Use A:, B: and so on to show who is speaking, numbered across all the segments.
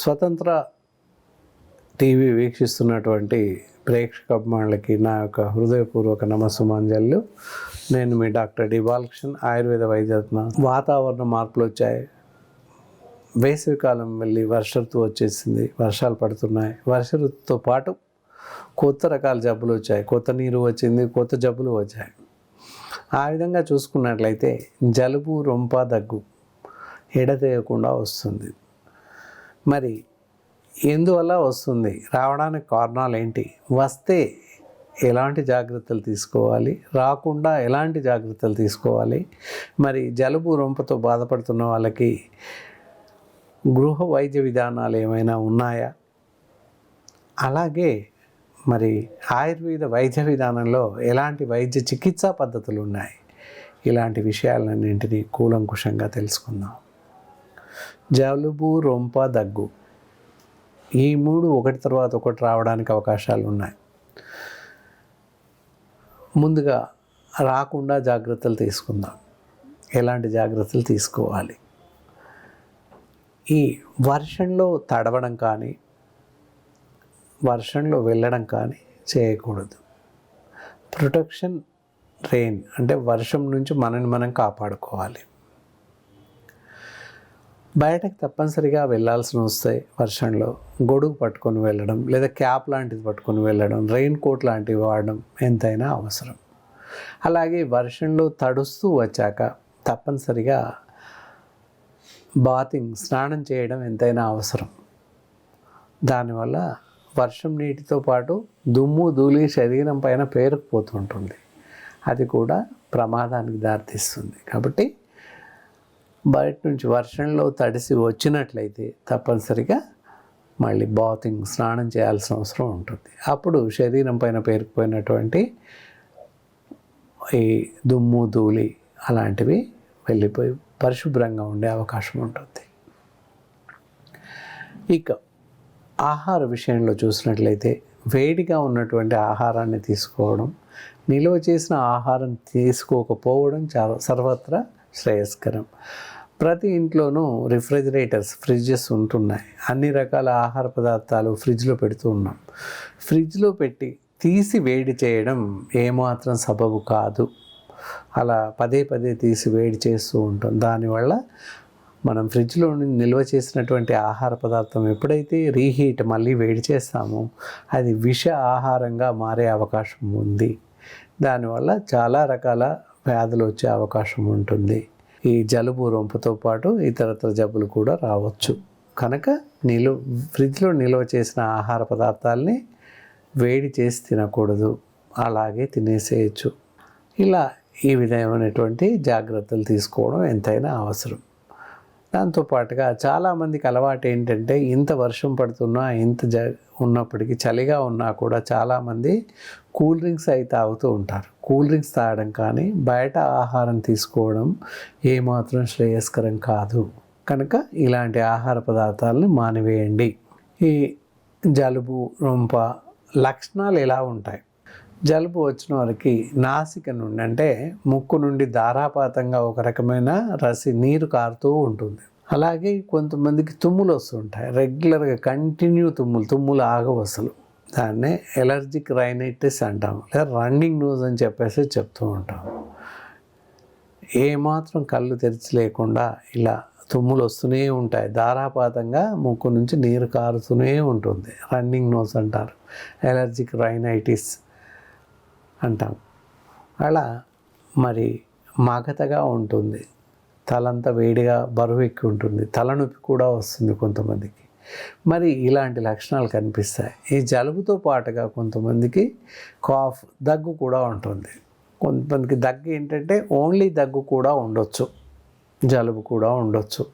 A: స్వతంత్ర టీవీ వీక్షిస్తున్నటువంటి ప్రేక్షక అభిమానులకి నా యొక్క హృదయపూర్వక నమస్సుమాంజల్లు. నేను మీ డాక్టర్ డి బాలకృష్ణ ఆయుర్వేద వైద్యరత్న వాతావరణ మార్పులు వచ్చాయి. వేసవికాలం వెళ్ళి వర్ష ఋతువు వచ్చేసింది. వర్షాలు పడుతున్నాయి. వర్ష ఋతుతో పాటు కొత్త రకాల జబ్బులు వచ్చాయి. కొత్త నీరు వచ్చింది. కొత్త జబ్బులు వచ్చాయి. ఆ విధంగా చూసుకున్నట్లయితే జలుబు రొంప దగ్గు ఎడతేయకుండా వస్తుంది. మరి ఎందువల్ల వస్తుంది? రావడానికి కారణాలు ఏంటి? వస్తే ఎలాంటి జాగ్రత్తలు తీసుకోవాలి? రాకుండా ఎలాంటి జాగ్రత్తలు తీసుకోవాలి? మరి జలుబు రొంపతో బాధపడుతున్న వాళ్ళకి గృహ వైద్య విధానాలు ఏమైనా ఉన్నాయా? అలాగే మరి ఆయుర్వేద వైద్య విధానంలో ఎలాంటి వైద్య చికిత్సా పద్ధతులు ఉన్నాయి? ఇలాంటి విషయాలన్నింటినీ కూలంకుషంగా తెలుసుకుందాం. జలుబు రొంప దగ్గు. ఈ మూడు ఒకటి తర్వాత ఒకటి రావడానికి అవకాశాలు ఉన్నాయి. ముందుగా రాకుండా జాగ్రత్తలు తీసుకుందాం. ఎలాంటి జాగ్రత్తలు తీసుకోవాలి? ఈ వర్షంలో తడవడం కానీ వర్షంలో వెళ్ళడం కానీ చేయకూడదు. ప్రొటెక్షన్ రెయిన్ అంటే వర్షం నుంచి మనని మనం కాపాడుకోవాలి. బయటకు తప్పనిసరిగా వెళ్ళాల్సి వస్తాయి వర్షంలో. గొడుగు పట్టుకొని వెళ్ళడం లేదా క్యాప్ లాంటిది పట్టుకొని వెళ్ళడం రెయిన్ కోట్ లాంటివి వాడడం ఎంతైనా అవసరం. అలాగే వర్షంలో తడుస్తూ వచ్చాక తప్పనిసరిగా బాతింగ్ స్నానం చేయడం ఎంతైనా అవసరం. దానివల్ల వర్షం నీటితో పాటు దుమ్ము ధూళి శరీరం పైన పేరుకుపోతుంటుంది అది కూడా ప్రమాదానికి దారితీస్తుంది. కాబట్టి బయట నుంచి వర్షంలో తడిసి వచ్చినట్లయితే తప్పనిసరిగా మళ్ళీ బాతింగ్ స్నానం చేయాల్సిన అవసరం ఉంటుంది. అప్పుడు శరీరం పైన పేరుకుపోయినటువంటి ఈ దుమ్ము ధూళి అలాంటివి వెళ్ళిపోయి పరిశుభ్రంగా ఉండే అవకాశం ఉంటుంది. ఇక ఆహార విషయంలో చూసినట్లయితే వేడిగా ఉన్నటువంటి ఆహారాన్ని తీసుకోవడం నిల్వ చేసిన ఆహారం తీసుకోకపోవడం చాలా సర్వత్రా శ్రేయస్కరం. ప్రతి ఇంట్లోనూ రిఫ్రిజిరేటర్స్ ఫ్రిడ్జెస్ ఉంటున్నాయి. అన్ని రకాల ఆహార పదార్థాలు ఫ్రిడ్జ్లో పెడుతూ ఉన్నాం. ఫ్రిడ్జ్లో పెట్టి తీసి వేడి చేయడం ఏమాత్రం సబబు కాదు. అలా పదే పదే తీసి వేడి చేస్తూ ఉంటాం. దానివల్ల మనం ఫ్రిడ్జ్లో నిల్వ చేసినటువంటి ఆహార పదార్థం ఎప్పుడైతే రీహీట్ మళ్ళీ వేడి చేస్తామో అది విష ఆహారంగా మారే అవకాశం ఉంది. దానివల్ల చాలా రకాల వ్యాధులు వచ్చే అవకాశం ఉంటుంది. ఈ జలుబు రొంపుతో పాటు ఇతరత్ర జబ్బులు కూడా రావచ్చు. కనుక నిలువ ఫ్రిడ్జ్లో నిల్వ చేసిన ఆహార పదార్థాలని వేడి చేసి తినకూడదు. అలాగే తినేసేయచ్చు. ఇలా ఈ విధమైనటువంటి జాగ్రత్తలు తీసుకోవడం ఎంతైనా అవసరం. దాంతోపాటుగా చాలామందికి అలవాటు ఏంటంటే ఇంత వర్షం పడుతున్నా ఇంత జ ఉన్నప్పటికీ చలిగా ఉన్నా కూడా చాలామంది కూల్ డ్రింక్స్ అవి తాగుతూ ఉంటారు. కూల్ డ్రింక్స్ తాగడం కానీ బయట ఆహారం తీసుకోవడం ఏమాత్రం శ్రేయస్కరం కాదు. కనుక ఇలాంటి ఆహార పదార్థాలను మానివేయండి. ఈ జలుబు రొంప లక్షణాలు ఎలా ఉంటాయి? జలుబు వచ్చిన వారికి నాసిక నుండి అంటే ముక్కు నుండి ధారాపాతంగా ఒక రకమైన రసి నీరు కారుతూ ఉంటుంది. అలాగే కొంతమందికి తుమ్ములు వస్తుంటాయి రెగ్యులర్గా కంటిన్యూ తుమ్ములు తుమ్ములు ఆగవు అసలు. దాన్నే ఎలర్జిక్ రైనైటిస్ అంటాం. లేదా రన్నింగ్ నోజ్ అని చెప్పేసి చెప్తూ ఉంటాం. ఏమాత్రం కళ్ళు తెరిచి లేకుండా ఇలా తుమ్ములు వస్తూనే ఉంటాయి. ధారాపాతంగా ముక్కు నుంచి నీరు కారుతూనే ఉంటుంది. రన్నింగ్ నోస్ అంటారు. ఎలర్జిక్ రైనైటిస్ అంటాం. అలా మరి మగతగా ఉంటుంది. తలంతా వేడిగా బరువు ఎక్కి ఉంటుంది. తలనొప్పి కూడా వస్తుంది కొంతమందికి. మరి ఇలాంటి లక్షణాలు కనిపిస్తాయి. ఈ జలుబుతో పాటుగా కొంతమందికి కాఫ్ దగ్గు కూడా ఉంటుంది. కొంతమందికి దగ్గు ఏంటంటే ఓన్లీ దగ్గు కూడా ఉండొచ్చు. జలుబు కూడా ఉండొచ్చు.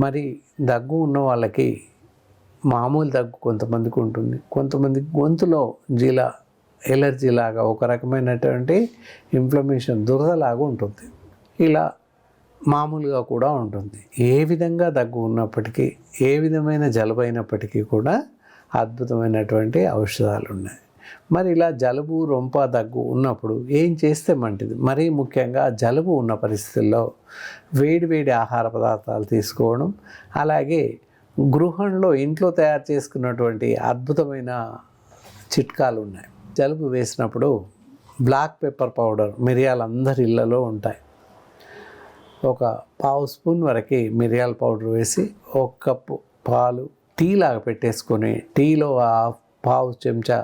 A: మరి దగ్గు ఉన్న వాళ్ళకి మామూలు దగ్గు కొంతమందికి ఉంటుంది. కొంతమందికి గొంతులో జీల ఎలర్జీ లాగా ఒక రకమైనటువంటి ఇన్ఫ్లమేషన్ దురదలాగా ఉంటుంది. ఇలా మామూలుగా కూడా ఉంటుంది. ఏ విధంగా దగ్గు ఉన్నప్పటికీ ఏ విధమైన జలుబు అయినప్పటికీ కూడా అద్భుతమైనటువంటి ఔషధాలు ఉన్నాయి. మరి ఇలా జలుబు రొంప దగ్గు ఉన్నప్పుడు ఏం చేస్తే మంచిది? మరీ ముఖ్యంగా జలుబు ఉన్న పరిస్థితుల్లో వేడి వేడి ఆహార పదార్థాలు తీసుకోవడం అలాగే గృహంలో ఇంట్లో తయారు చేసుకున్నటువంటి అద్భుతమైన చిట్కాలు ఉన్నాయి. జలుబు వేసినప్పుడు బ్లాక్ పెప్పర్ పౌడర్ మిరియాలు అందరి ఇళ్ళలో ఉంటాయి. ఒక పావు స్పూన్ వరకు మిరియాల పౌడర్ వేసి ఒక కప్పు పాలు టీ లాగా పెట్టేసుకొని టీలో ఆ పావు చెంచా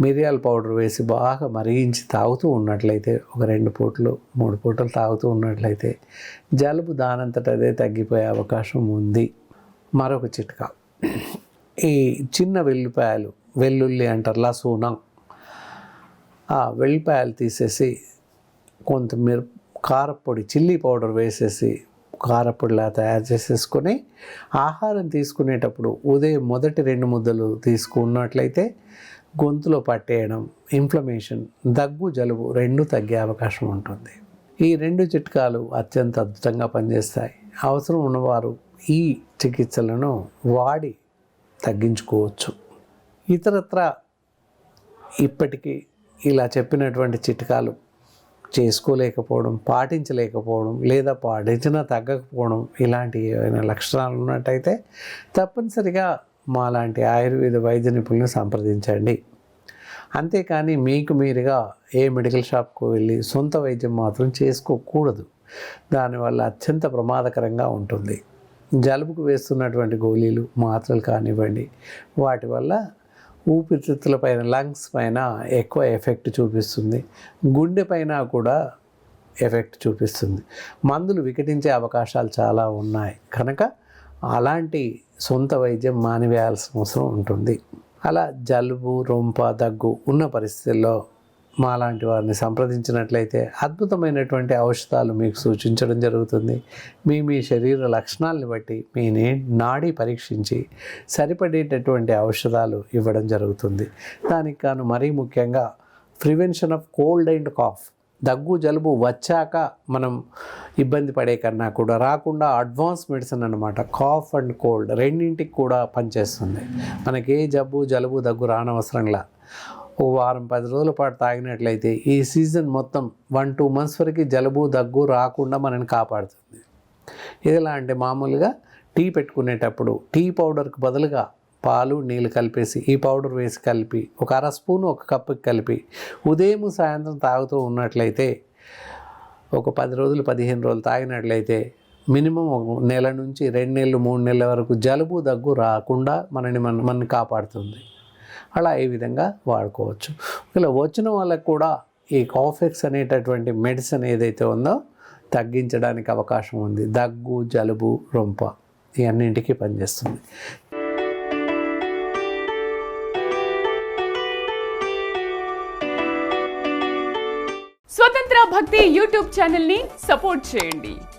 A: మిరియాల పౌడర్ వేసి బాగా మరిగించి తాగుతూ ఉన్నట్లయితే ఒక రెండు పూటలు మూడు పూటలు తాగుతూ ఉన్నట్లయితే జలుబు దానంతట అదే తగ్గిపోయే అవకాశం ఉంది. మరొక చిట్కా. ఈ చిన్న వెల్లుపాయలు వెల్లుల్లి అంటారు లసూనం. ఆ వెల్లిపాయలు తీసేసి కొంత మిర కారపొడి చిల్లీ పౌడర్ వేసేసి కారపొడిలా తయారు చేసేసుకొని ఆహారం తీసుకునేటప్పుడు ఉదయం మొదటి రెండు ముద్దలు తీసుకున్నట్లయితే గొంతులో పట్టేయడం ఇన్ఫ్లమేషన్ దగ్గు జలుబు రెండు తగ్గే అవకాశం ఉంటుంది. ఈ రెండు చిట్కాలు అత్యంత అద్భుతంగా పనిచేస్తాయి. అవసరం ఉన్నవారు ఈ చికిత్సలను వాడి తగ్గించుకోవచ్చు. ఇతరత్ర ఇప్పటికీ ఇలా చెప్పినటువంటి చిట్కాలు చేసుకోలేకపోవడం పాటించలేకపోవడం లేదా పాటించినా తగ్గకపోవడం ఇలాంటి ఏవైనా లక్షణాలు ఉన్నట్టయితే తప్పనిసరిగా మాలాంటి ఆయుర్వేద వైద్య నిపుణులను సంప్రదించండి. అంతేకాని మీకు మీరుగా ఏ మెడికల్ షాప్కు వెళ్ళి సొంత వైద్యం మాత్రం చేసుకోకూడదు. దానివల్ల అత్యంత ప్రమాదకరంగా ఉంటుంది. జలుబుకు వేస్తున్నటువంటి గోళీలు మాత్రలు కానివ్వండి వాటి వల్ల ఊపిరితిత్తుల పైన లంగ్స్ పైన ఎక్కువ ఎఫెక్ట్ చూపిస్తుంది. గుండె పైన కూడా ఎఫెక్ట్ చూపిస్తుంది. మందులు వికటించే అవకాశాలు చాలా ఉన్నాయి. కనుక అలాంటి సొంత వైద్యం మానివేయాల్సిన అవసరం ఉంటుంది. అలా జలుబు రొంప దగ్గు ఉన్న పరిస్థితుల్లో మాలాంటి వారిని సంప్రదించినట్లయితే అద్భుతమైనటువంటి ఔషధాలు మీకు సూచించడం జరుగుతుంది. మీ మీ శరీర లక్షణాలను బట్టి మీ నాడి పరీక్షించి సరిపడేటటువంటి ఔషధాలు ఇవ్వడం జరుగుతుంది. దానికి కాను మరీ ముఖ్యంగా prevention of cold and cough దగ్గు జలుబు వచ్చాక మనం ఇబ్బంది పడే కన్నా కూడా రాకుండా అడ్వాన్స్ మెడిసిన్ అనమాట కాఫ్ అండ్ కోల్డ్ రెండింటికి కూడా పనిచేస్తుంది. మనకి ఏ జబ్బు జలుబు దగ్గు రానవసరంలా. ఓ వారం పది రోజుల పాటు తాగినట్లయితే ఈ సీజన్ మొత్తం వన్ టూ మంత్స్ వరకు జలుబు దగ్గు రాకుండా మనని కాపాడుతుంది. ఇదిలా అంటే మామూలుగా టీ పెట్టుకునేటప్పుడు టీ పౌడర్కి బదులుగా పాలు నీళ్ళు కలిపేసి ఈ పౌడర్ వేసి కలిపి ఒక అర స్పూన్ ఒక కప్పుకి కలిపి ఉదయం సాయంత్రం తాగుతూ ఉన్నట్లయితే ఒక పది రోజులు పదిహేను రోజులు తాగినట్లయితే మినిమం ఒక నెల నుంచి రెండు నెలలు మూడు నెలల వరకు జలుబు దగ్గు రాకుండా మనని మన మనని కాపాడుతుంది. అలా ఈ విధంగా వాడుకోవచ్చు. ఇలా వచ్చిన వాళ్ళకు కూడా ఈ కాఫెక్స్ అనేటటువంటి మెడిసిన్ ఏదైతే ఉందో తగ్గించడానికి అవకాశం ఉంది. దగ్గు జలుబు రొంప ఈ అన్నింటికీ పనిచేస్తుంది.
B: స్వతంత్ర భక్తి యూట్యూబ్ ఛానల్ని సపోర్ట్ చేయండి.